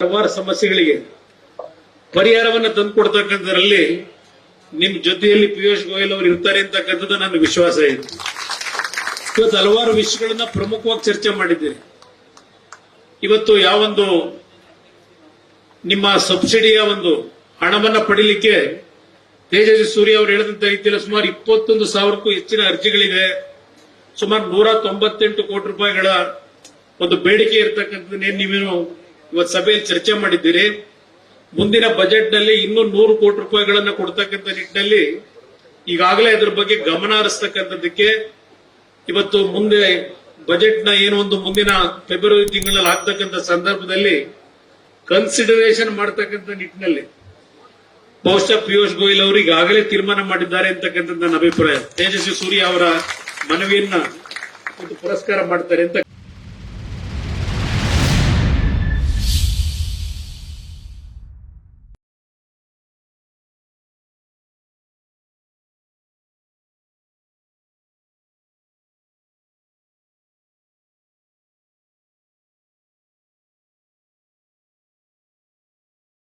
ಹಲವಾರು ಸಮಸ್ಯೆಗಳಿಗೆ ಪರಿಹಾರವನ್ನು ತಂದುಕೊಡ್ತಕ್ಕಂಥದ್ರಲ್ಲಿ ನಿಮ್ ಜೊತೆಯಲ್ಲಿ ಪಿಯೂಷ್ ಗೋಯಲ್ ಅವರು ಇರ್ತಾರೆ ಅಂತಕ್ಕಂಥದ್ದು ನನ್ನ ವಿಶ್ವಾಸ ಇದೆ. ಇವತ್ತು ಹಲವಾರು ವಿಷಯಗಳನ್ನ ಪ್ರಮುಖವಾಗಿ ಚರ್ಚೆ ಮಾಡಿದ್ದೀರಿ ಇವತ್ತು ಯಾವ ಒಂದು ನಿಮ್ಮ ಸಬ್ಸಿಡಿಯ ಒಂದು ಹಣವನ್ನ ಪಡಿಲಿಕ್ಕೆ ತೇಜಸ್ವಿ ಸೂರ್ಯ ಅವರು ಹೇಳಿದಂತ ರೀತಿಯಲ್ಲಿ ಸುಮಾರು ಇಪ್ಪತ್ತೊಂದು ಸಾವಿರಕ್ಕೂ ಹೆಚ್ಚಿನ ಅರ್ಜಿಗಳಿವೆ. ಸುಮಾರು ನೂರ ತೊಂಬತ್ತೆಂಟು ಕೋಟಿ ರೂಪಾಯಿಗಳ ಒಂದು ಬೇಡಿಕೆ ಇರತಕ್ಕಂಥದ್ದನ್ನೇನು ನೀವೇನು ಇವತ್ತು ಸಭೆಯಲ್ಲಿ ಚರ್ಚೆ ಮಾಡಿದ್ದೀರಿ. ಮುಂದಿನ ಬಜೆಟ್ನಲ್ಲಿ ಇನ್ನೂ ನೂರು ಕೋಟಿ ರೂಪಾಯಿಗಳನ್ನ ಕೊಡ್ತಕ್ಕಂಥ ನಿಟ್ಟಿನಲ್ಲಿ ಈಗಾಗಲೇ ಅದ್ರ ಬಗ್ಗೆ ಗಮನ ಹರಿಸ್ತಕ್ಕಂಥದ್ದಕ್ಕೆ ಇವತ್ತು ಮುಂದೆ ಬಜೆಟ್ನ ಏನು ಒಂದು ಮುಂದಿನ ಫೆಬ್ರವರಿ ತಿಂಗಳಲ್ಲಿ ಆಗ್ತಕ್ಕಂಥ ಸಂದರ್ಭದಲ್ಲಿ ಕನ್ಸಿಡರೇಷನ್ ಮಾಡ್ತಕ್ಕಂಥ ನಿಟ್ಟಿನಲ್ಲಿ ಬಹುಶಃ ಪಿಯೂಷ್ ಗೋಯಲ್ ಅವರು ಈಗಾಗಲೇ ತೀರ್ಮಾನ ಮಾಡಿದ್ದಾರೆ ಅಂತಕ್ಕಂಥ ನನ್ನ ಅಭಿಪ್ರಾಯ. ತೇಜಸ್ವಿ ಸೂರ್ಯ ಅವರ ಮನವಿಯನ್ನ ಪುರಸ್ಕಾರ ಮಾಡ್ತಾರೆ ಅಂತ